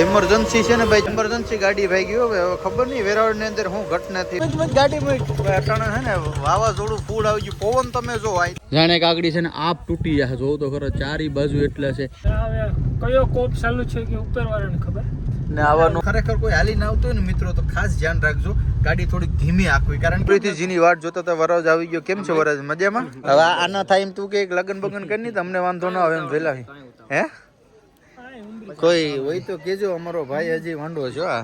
Emergency છે ને ભાઈ ઇમરજન્સી ગાડી ભાઈ ગયો. હવે ખબર નહીં વેરાવળની અંદર હું ઘટના થઈ ગાડી અટાણે છે ને વાવાઝોડું ફૂડ આવી ગયું. પવન તમે જો જાણે કાગડી છે ને આપ તૂટી જાય જોવો તો ખરો ચારી બાજુ એટલે છે. કયો કોપ ચાલુ છે કે ઉપર વાળાને ખબર? ને આવવાનું ખરેખર કોઈ હાલી ના આવતું હોય ને મિત્રો તો ખાસ ધ્યાન રાખજો. ગાડી થોડીક ધીમી આખવી કારણ કે પ્રીતિ જીની વાટ જોતા તો વરજ આવી ગયો. કેમ છે વરજ મજામાં? હવે આના થાય એમ તું કે લગન બગન કરી નહીં તમને વાંધો ના આવે એમ વેલા હે? કોઈ હોય તો કેજો અમારો ભાઈ હજી વાંડો છો આ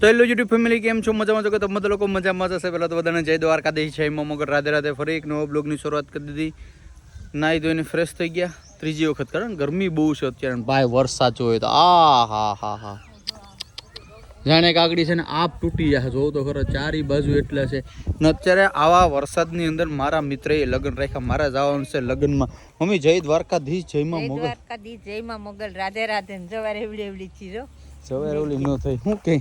તો હેલો યુટ્યુબ ફેમિલી કેમ છો? મજામાં છો કે તમે લોકો મજામાં જશે પહેલાં તો બધાને જય દ્વારકાધીશ એમાં મગર. રાધે રાધે ફરી એક નવો બ્લોગની શરૂઆત કરી દીધી. નાહી ધોઈને ફ્રેશ થઈ ગયા. ત્રીજી વખત કારણ ગરમી બહુ છે અત્યારે. ભાઈ, વરસાદ હોય તો આ, હા હા હા. જાણે કાગડી છે ને આપ તૂટી જાય જોવું તો ખરો ચારી બાજુ એટલે છે. ને અત્યારે આવા વરસાદની અંદર મારા મિત્રએ લગ્ન રાખ્યા. મારા જવાનું છે લગ્નમાં. મમ્મી જય દ્વારકાધીશ જયમાં જય મોગલ. દ્વારકાધીશ જયમાં મોગલ. રાધે રાધે જવારે એવડી એવડી ચીજો. સવારે ઓલી ન થઈ. શું કે?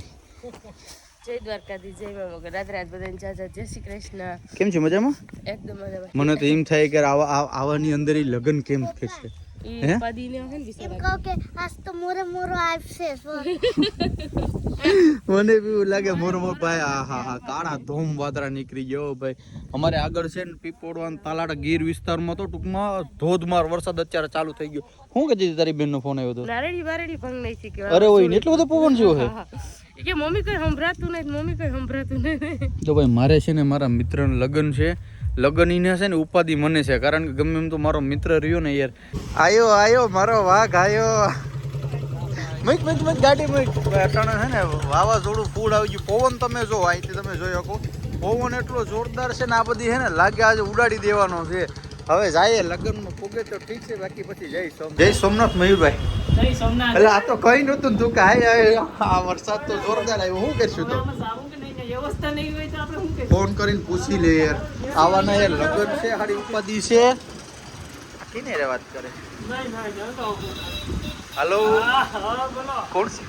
જય દ્વારકાધી જયમાં મોગલ. રાધે રાધે બધાને જાજા જય શ્રી કૃષ્ણ. કેમ છે મજામાં? એકદમ મજામાં. મને તો એમ થાય કે આવા આવાની અંદર લગ્ન કેમ થશે? ને મને બી એવું લાગે મોર મોર ભાઈ આ હા હા કાળા ધોમ વાદળા નીકળી ગયો ભાઈ. અમારે આગળ છે ને પીપોડવા તાલાડા ગીર વિસ્તારમાં તો ટૂંકમાં ધોધમાર વરસાદ અત્યારે ચાલુ થઈ ગયો. શું કે દીધી તારી બેનનો ફોન આવ્યો હતો અરે ઓય એટલો બધો પવન જેવો હે કે મમ્મી કઈ સંભળાતું નહીં મમ્મી કઈ સંભળાતું નહીં. તો ભાઈ મારે છે ને મારા મિત્રનું લગ્ન છે. લગ્ન ઈને છે ને ઉપાધિ મને છે કારણ કે ગમે એમ તો મારો મિત્ર રહ્યો ને યાર. આયો આયો મારો વાઘ આયો. મિક મિક મિક ગાડી મિક. અટાણે છે ને વાવાઝોડું ફૂડ આવી ગયું. પવન તમે જો અહીંથી તમે જોઈ શકો. પવન એટલો જોરદાર છે ને આ બધી છે ને લાગે આજે ઉડાડી દેવાનો છે. હવે જાય લગ્નમાં પૂગે તો ઠીક છે બાકી પછી જય સોમનાથ. જય સોમનાથ મયુરભાઈ. જય સોમનાથ. એટલે આ તો કઈ નતું તું કે આ વરસાદ તો જોરદાર આવ્યો. શું કરશું તો? વ્યવસ્થા નહીં હોય તો આપણે શું કરીએ ફોન કરીને પૂછી લે યાર. આવાના યાર લગન છે હારી ઉપાધિ છે. કીને રે વાત કરે? હાલો. હા હા બોલો. કોણ છે?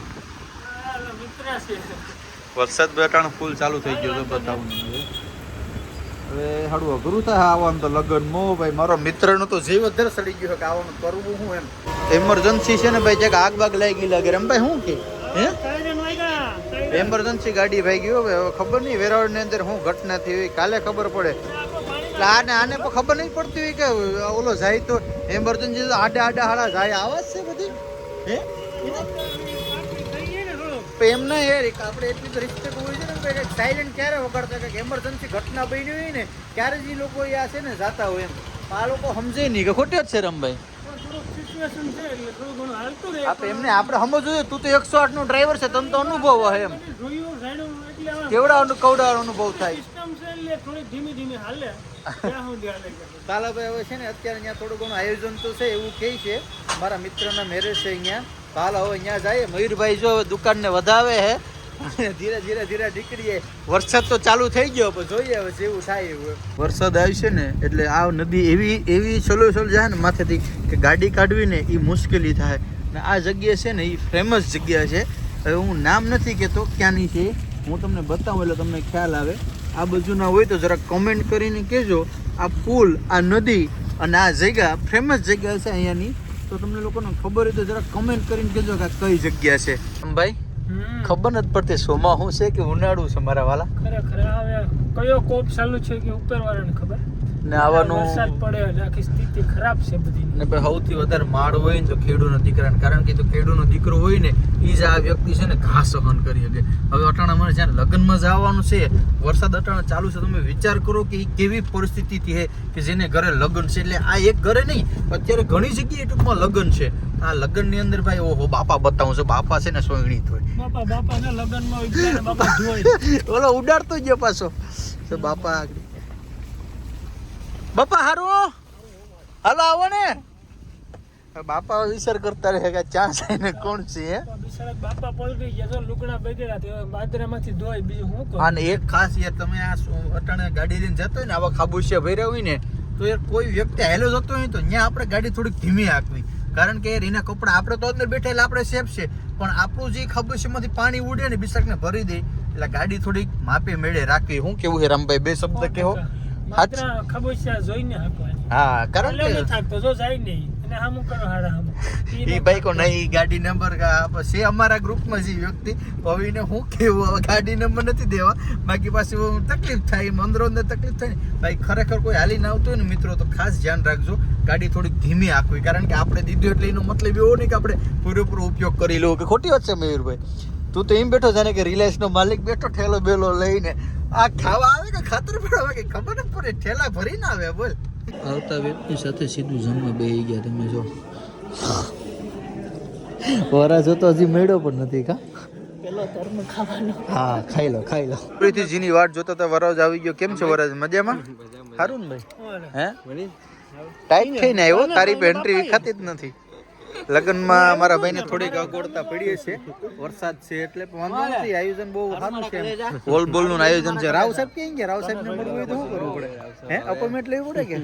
મિત્ર છે. વરસાદ બેટાણ ફૂલ ચાલુ થઈ ગયો તો બતાવું હવે. હાડું અઘરું થાય આવવાનું તો લગન મો ભાઈ મારો મિત્રનો તો જીવ અધર સડી ગયો કે આવવાનું કરવું હું એમ. એમરજન્સી છે ને ભાઈ ક્યાંક આગ બાગ લાગી લાગે એમ ભાઈ શું કે? હે કઈ જણ વાગ્યા કઈ એમરજન્સી ગાડી ભાઈ. ગયો હવે ખબર નહીં વેરાવળની અંદર શું ઘટના થઈ હોય, કાલે ખબર પડે. એટલે આને આને પણ ખબર નહીં પડતી હોય કે ઓલો જાય તો એમરજન્સી તો આડા આડા હાડા જાય. આવે છે બધી? હે? એમ ના યાર આપણે એટલી તો રિસ્પેક્ટ હોય છે ને સાયલેન્ટ ક્યારે વગાડતા કે એમરજન્સી ઘટના બની હોય ને, ત્યારે જ એ લોકો આ છે ને જાતા હોય એમ. આ લોકો સમજે નહીં કે ખોટે જ છે રમભાઈ. સિચ્યુએશન છે એટલે થોડું ઘણું હાલતું રહે. આપણે એમને આપણે સમજવું જોઈએ તું તો એકસો આઠ નો ડ્રાઈવર છે તમને તો અનુભવ હોય એમ. જોયું એટલે કેવડા કવડા અનુભવ થાય. સિસ્ટમ છે એટલે થોડી ધીમી ધીમી હાલે. છે. કાલાભાઈ હવે છે ને અત્યારે અહીંયા થોડું ઘણું આયોજન તો છે એવું કહે છે. મારા મિત્રના મેરેજ છે અહીંયા. કાલ હવે અહીંયા જાય. મયુરભાઈ જો હવે દુકાનને વધાવે હે અને ધીરે ધીરે ધીરે નીકળીએ. વરસાદ તો ચાલુ થઈ ગયો પણ જોઈએ હવે જેવું થાય એવું. વરસાદ આવશે ને એટલે આ નદી એવી એવી સલો સલો જાય ને માથેથી કે ગાડી કાઢવી ને એ મુશ્કેલી થાય. ને આ જગ્યા છે ને એ ફેમસ જગ્યા છે. હવે હું નામ નથી કહેતો ક્યાંની છે હું તમને બતાવું એટલે તમને ખ્યાલ આવે. આ બાજુના હોય તો જરા કમેન્ટ કરીને કહેજો. આ પુલ આ નદી અને આ જગ્યા ફેમસ જગ્યા છે અહીંયાની. તો તમને લોકોને ખબર હોય તો જરા કમેન્ટ કરીને કહેજો કે આ કઈ જગ્યા છે. ભાઈ. ખબર નથી પડતી સોમાં શું છે કે ઉનાળું છે મારા વાલા. ખરેખર હવે કયો કોપ ચાલુ છે કે ઉપર વાળાને ખબર? ને આવવાનું વરસાદ પડે એટલે આખી સ્થિતિ ખરાબ છે બધી ને ભાઈ સૌથી વધારે માળ હોય ને તો ખેડૂનો દીકરાને કારણ કે તો ખેડૂનો દીકરો હોય ને એ જ આ વ્યક્તિ છે ને ઘા સહન કરી શકે. હવે અટાણા અમારે જ્યાં લગ્નમાં જવાનું છે વરસાદ અટાણા ચાલુ છે તમે વિચાર કરો કે એ કેવી પરિસ્થિતિ છે કે જેને ઘરે લગ્ન છે. એટલે આ એક ઘરે નહીં અત્યારે ઘણી જગ્યાએ ટૂંકમાં લગ્ન છે. આ લગ્નની અંદર ભાઈ ઓહો બાપા બતાવું છું બાપા છે ને સોયણી થોય બાપા બાપા ને લગ્નમાં ઓલો ઉડાડતો જ પાછો. બાપા બાપા હારું? હાલો આવો ને. બાપા વિચાર કરતા રહે કે ચા છે ને કોણ છે હે? બાપા પલટી ગયા તો લુગડા બગડ્યા તે બાજરામાંથી ધોઈ બીજું શું કરું? અને એક ખાસ યાર તમે આ શું અટાણે ગાડી લઈને જતો હોય ને આવા ખાબુશિયા ભર્યા હોય ને તો યાર કોઈ વ્યક્તિ હેલો જતો હોય તો ત્યાં આપણે ગાડી થોડીક ધીમી હાંકવી કારણ કે યાર એના કપડા આપણે તો અંદર બેઠેલા આપણે સેફ છે. પણ આપણું જે ખાબુશિયામાંથી પાણી ઉડે ને બિસાકને ભરી દે. એટલે ગાડી થોડીક માપે મેળે રાખવી. શું કેવું છે રામભાઈ? બે શબ્દ કહો. માત્ર ખબોચિયા જોઈને હાંકવાની. હા કારણ કે થાકતો જો જાય નહીં. ને હામું કરો હાડા હામું. ઈ ભાઈ કો નહીં ગાડી નંબર છે અમારા ગ્રુપમાં જે વ્યક્તિ હવે હું કેવું હવે ગાડી નંબર નથી દેવા. બાકી પાછી તકલીફ થાય એમ તકલીફ થાય. ભાઈ ખરેખર કોઈ હાલી ના આવતું હોય ને મિત્રો તો ખાસ ધ્યાન રાખજો. ગાડી થોડીક ધીમી આખવી કારણ કે આપણે દીધું એટલે એનો મતલબ એવો નહીં કે આપણે પૂરેપૂરો ઉપયોગ કરી લો કે ખોટી વાત છે મયુરભાઈ. તું તો એમ બેઠો જાણે કે રિલાયન્સનો માલિક બેઠો ઠેલો બેલો લઈને આ ખાવા આવે કે ખાતર પડાવે કે ખબર ન પડે ઠેલા ભરીને આવે બોલ. આવતા વ્યક્તિ સાથે સીધું જમવા બેસી ગયા તમે જો. વરા જો તો હજી મળ્યો પણ નથી કા? પેલો ધર્મ ખાવાનો. હા ખાઈ લો ખાઈ લો. ફરીથી જીની વાટ જોતા તો વરાજ આવી ગયો. કેમ છે વરાજ મજામાં? સારું ને ભાઈ? હે? ટાઈટ થઈને આવ્યો તારી પેન્ટ્રી વિખાતી જ નથી. લગ્નમાં મારા ભાઈને થોડીક અગવડતા પડી છે વરસાદ છે એટલે વાંધો નથી આયોજન બહુ સારું છે બોલ બોલનું આયોજન છે. રાવ સાહેબ કેમ કે રાવ સાહેબ ને મળવું હોય તો શું કરવું પડે? હે? અપોઇન્ટમેન્ટ લેવી પડે કે?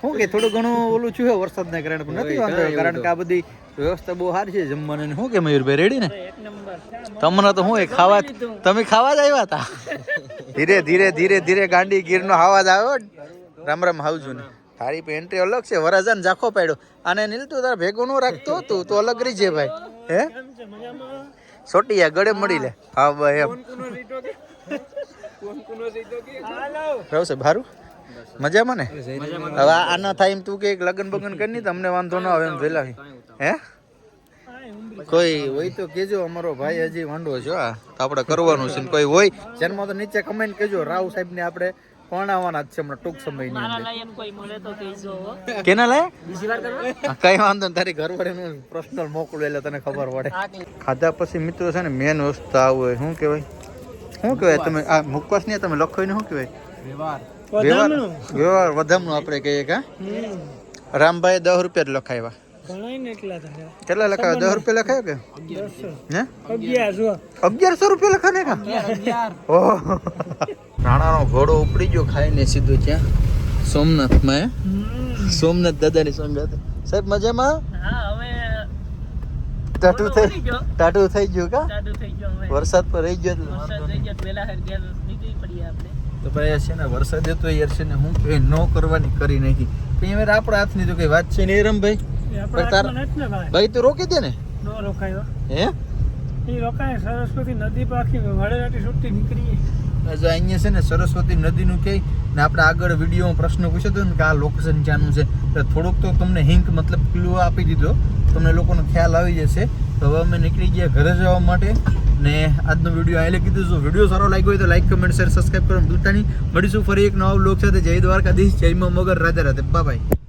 શું કે થોડું ઘણું ઓલું છું વરસાદના કારણે પણ નથી વાંધો. કારણ કે આ બધી વ્યવસ્થા બહુ સારી છે જમવાની. શું કે મયુરભાઈ રેડી ને? તમને તો હું ખાવા તમે ખાવા જ આવ્યા હતા? ધીરે ધીરે ધીરે ધીરે ગાંડી ગીર નો અવાજ આવ્યો. રામ રામ હાવજો ને તારી પેન્ટ્રી અલગ છે વરાજાને ઝાખો પાડ્યો. અને નીલ તું તારા ભેગું નો રાખતો તું તો અલગ રહી છે ભાઈ. હે? સોટિયા ગળે મળી લે. હા ભાઈ એમ. રહું છે ભારું મજામાં ને? હવે આના થાય એમ તું કે લગન બગન કરી તમને વાંધો ન આવે એમ પેલા હે. કોઈ હોય તો કેજો અમારો ભાઈ હજી વાંડો છે આ તો આપણે કરવાનું છે કોઈ હોય. જન્મ તો નીચે કમેન્ટ કેજો રાવ સાહેબ ને આપણે પરણાવવાના જ છે હમણાં ટૂંક સમયની અંદર? એમ કોઈ મળે તો કહેજો કેના લે બીજી વાર કરો કઈ વાંધો નહીં તારી ઘરવાળીનું પર્સનલ મોકલું એટલે તને ખબર પડે. ખાધા પછી મિત્રો છે ને મેન વસ્તુ આવું હોય શું કહેવાય? શું કહેવાય તમે? આ મુકવાસ ને તમે લખો ને શું કહેવાય? વ્યવહાર. વ્યવહાર. વધામણું. આપણે કહીએ કે રામભાઈ દસ રૂપિયા જ લખાવ્યા. કેટલા લખાવ્યા? દસ રૂપિયા લખાયો કે? હે? અગિયાર અગિયારસો રૂપિયા લખાને કા ઓહો. રાણાનો ઘોડો ઉપડી ગયો ખાઈને સીધું ત્યાં. સોમનાથમાં સોમનાથ દાદાની સંગાતે સાહેબ મજામાં? ટાટું થઈ ટાટું થઈ ગયું કા? વરસાદ પર રહી ગયો તો નીકળી ભાઈ છે ને વરસાદ હતો યાર છે ને હું કઈ ન કરવાની કરી નાખી. તો યાર આપણા હાથની તો કઈ વાત છે ને રમભાઈ આપણા તાર- ભાઈ. ભાઈ તો રોકી દે ને. નો રોકાયો હે. એ રોકાય સરસ્વતી નદી પાખી વડેરાટી છૂટી નીકળીએ. જો અહીંયા છે ને સરસ્વતી નદીનું કે ને આપણે આગળ વિડીયોમાં પ્રશ્ન પૂછ્યો હતો ને કે આ લોકેશન ક્યાંનું છે, તો થોડુંક તો તમને હિંક મતલબ ક્લુ આપી દીધો. તમને લોકોનો ખ્યાલ આવી જશે. તો હવે અમે નીકળી ગયા ઘરે જવા માટે ને આજનો વીડિયો અહીં કીધું જો વીડિયો સારો લાગ્યો હોય તો લાઈક કમેન્ટ શેર સબસ્ક્રાઈબ કરવાનું ભૂલતા નહીં. મળીશું ફરી એક નવા બ્લોગ સાથે. જય દ્વારકાધીશ. જય મગર. રાધે રાધે. બાય